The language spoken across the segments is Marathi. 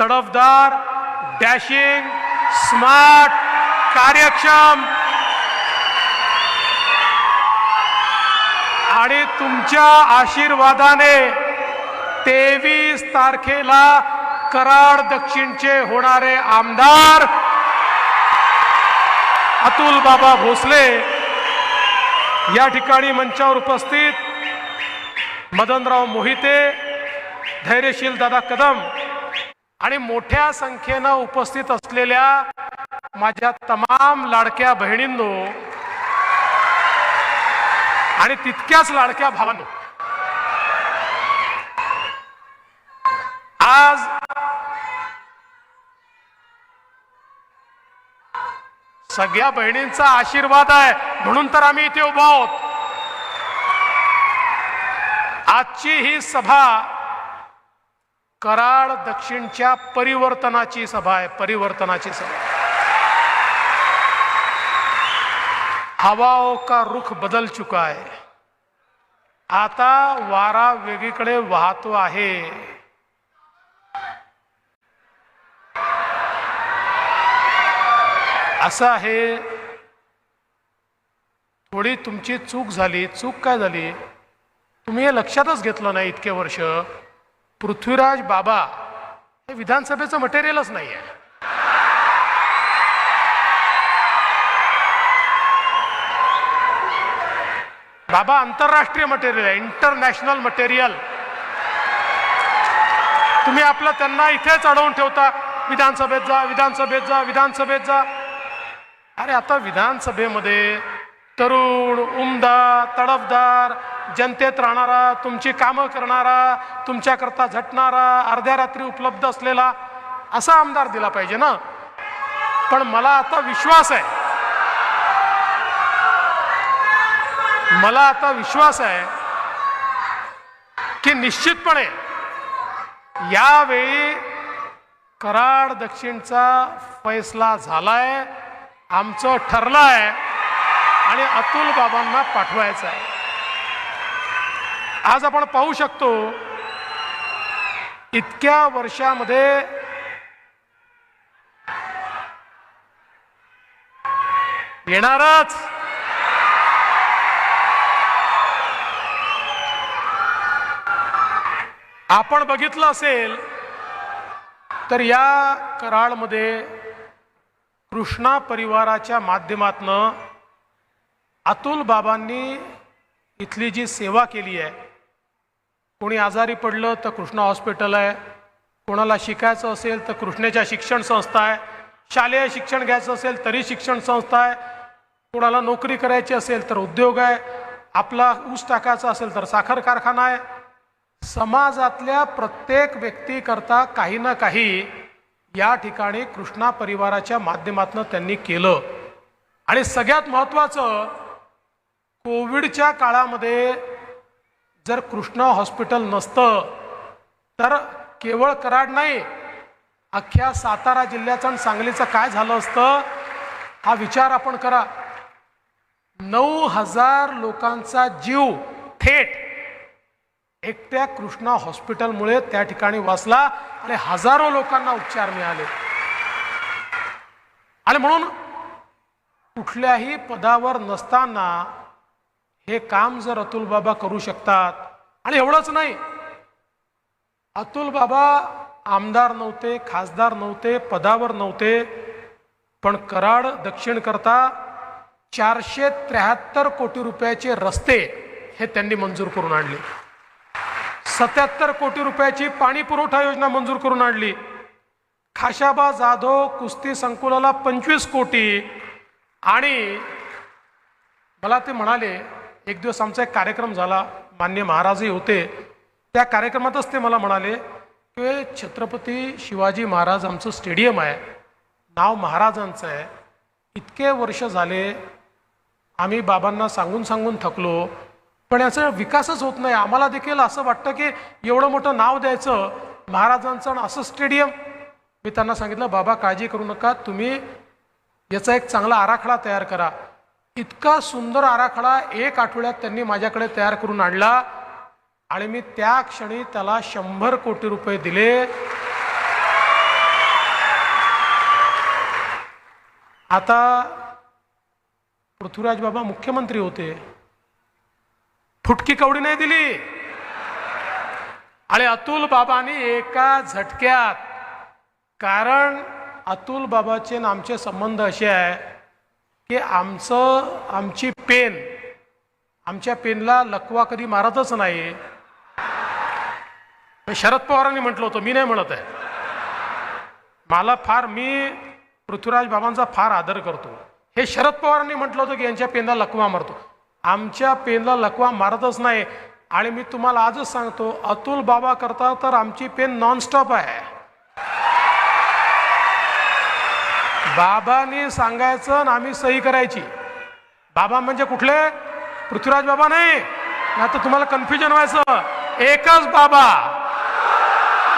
तडफदार डॅशिंग स्मार्ट कार्यक्षम. आणि तुमच्या आशीर्वादाने तेवीस तारखेला कराड दक्षिणचे होणारे आमदार अतुल बाबा भोसले या ठिकाणी मंचावर उपस्थित. मदनराव मोहिते धैर्यशील दादा कदम. आणि मोठ्या संख्येनं उपस्थित असलेल्या माझ्या तमाम लाडक्या बहिणींनो आणि तितक्याच लाडक्या भावांनो आज सगळ्या बहिणींचा आशीर्वाद आहे. म्हणून तर आम्ही इथे उभा आहोत. आजची ही सभा कराड दक्षिणच्या परिवर्तनाची सभा आहे परिवर्तनाची सभा. हवाओं का रुख बदल चुका है आता वारा वेगळीकडे वाहतो आहे. असं आहे थोडी तुमची चूक झाली. चूक काय झाली? तुम्ही हे लक्षातच घेतलं नाही इतके वर्ष. पृथ्वीराज बाबा हे विधानसभेचं मटेरियलच नाही आहे बाबा आंतरराष्ट्रीय मटेरियल आहे इंटरनॅशनल मटेरियल तुम्ही आपलं त्यांना इथेच अडवून ठेवता विधानसभेत जा विधानसभेत जा विधानसभेत जा. अरे आता विधानसभेमध्ये तरुण उमदार तडफदार जनतेत राहणारा तुमची कामं करणारा तुमच्याकरता झटणारा अर्ध्या रात्री उपलब्ध असलेला असा आमदार दिला पाहिजे ना? पण मला आता विश्वास आहे. मला आता विश्वास आहे की निश्चितपणे यावेळी कराड दक्षिणचा फैसला झालाय आमचं ठरलं आहे आणि अतुल बाबांना पाठवायचं आहे आज आपण पाहू शकतो इतक्या वर्षामध्ये येणारच. आपण बघितलं असेल तर या कराडमध्ये कृष्णा परिवाराच्या माध्यमातनं अतुल बाबांनी इथली जी सेवा केली आहे कोणी आजारी पडलं तर कृष्णा हॉस्पिटल आहे कोणाला शिकायचं असेल तर कृष्णेच्या शिक्षण संस्था आहे शालेय शिक्षण घ्यायचं असेल तरी शिक्षण संस्था आहे कोणाला नोकरी करायची असेल तर उद्योग आहे आपला ऊस टाकायचा असेल तर साखर कारखाना आहे. समाजातल्या प्रत्येक व्यक्तीकरता काही ना काही या ठिकाणी कृष्णा परिवाराच्या माध्यमातून त्यांनी केलं. आणि सगळ्यात महत्त्वाचं कोविडच्या काळामध्ये जर कृष्णा हॉस्पिटल नसतं तर केवळ कराड नाही अख्ख्या सातारा जिल्ह्याचं आणि सांगलीचं काय झालं असतं हा विचार आपण करा. नऊ हजार लोकांचा जीव थेट एकट्या कृष्णा हॉस्पिटलमुळे त्या ठिकाणी वाचला आणि हजारो लोकांना उपचार मिळाले. आणि म्हणून कुठल्याही पदावर नसताना हे काम जर अतुल बाबा करू शकतात आणि एवढंच नाही अतुल बाबा आमदार नव्हते खासदार नव्हते पदावर नव्हते पण कराड दक्षिण करता चारशे त्र्याहत्तर कोटी रुपयाचे रस्ते हे त्यांनी मंजूर करून आणले. सत्याहत्तर कोटी रुपयाची पाणी पुरवठा योजना मंजूर करून आणली. खाशाबा जाधव कुस्ती संकुलाला पंचवीस कोटी आणि मला ते म्हणाले एक दिवस आमचा एक कार्यक्रम झाला मान्य महाराजही होते. त्या कार्यक्रमातच ते मला म्हणाले की छत्रपती शिवाजी महाराज आमचं स्टेडियम आहे. नाव महाराजांचं आहे. इतके वर्ष झाले आम्ही बाबांना सांगून सांगून थकलो पण याचा विकासच होत नाही. आम्हाला देखील असं वाटतं की एवढं मोठं नाव द्यायचं महाराजांचं आणि असं स्टेडियम. मी त्यांना सांगितलं बाबा काळजी करू नका. तुम्ही याचा एक चांगला आराखडा तयार करा. इतका सुंदर आराखडा एक आठवड्यात त्यांनी माझ्याकडे तयार करून आणला. आणि मी त्या क्षणी त्याला शंभर कोटी रुपये दिले. आता पृथ्वीराज बाबा मुख्यमंत्री होते. फुटकी कवडी नाही दिली. आणि अतुल बाबांनी एका झटक्यात कारण अतुल बाबाचे आमचे संबंध असे आहे की आमचं आमची पेन आमच्या पेनला लकवा कधी मारतच नाही शरद पवारांनी म्हटलं होतं मी नाही म्हणत आहे. मला फार मी पृथ्वीराज बाबांचा फार आदर करतो. हे शरद पवारांनी म्हटलं होतं की यांच्या पेनला लकवा मारतो. आमच्या पेनला लकवा मारतच नाही. आणि मी तुम्हाला आजच सांगतो अतुल बाबा करता तर आमची पेन नॉनस्टॉप आहे. बाबांनी सांगायचं आणि आम्ही सही करायची. बाबा म्हणजे कुठले? पृथ्वीराज बाबा नाही. आता तुम्हाला कन्फ्युजन व्हायचं. एकच बाबा.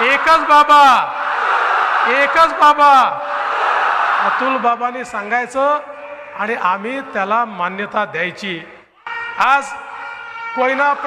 एकच बाबा. एकच बाबा. अतुल बाबांनी सांगायचं आणि आम्ही त्याला मान्यता द्यायची. आज कोयना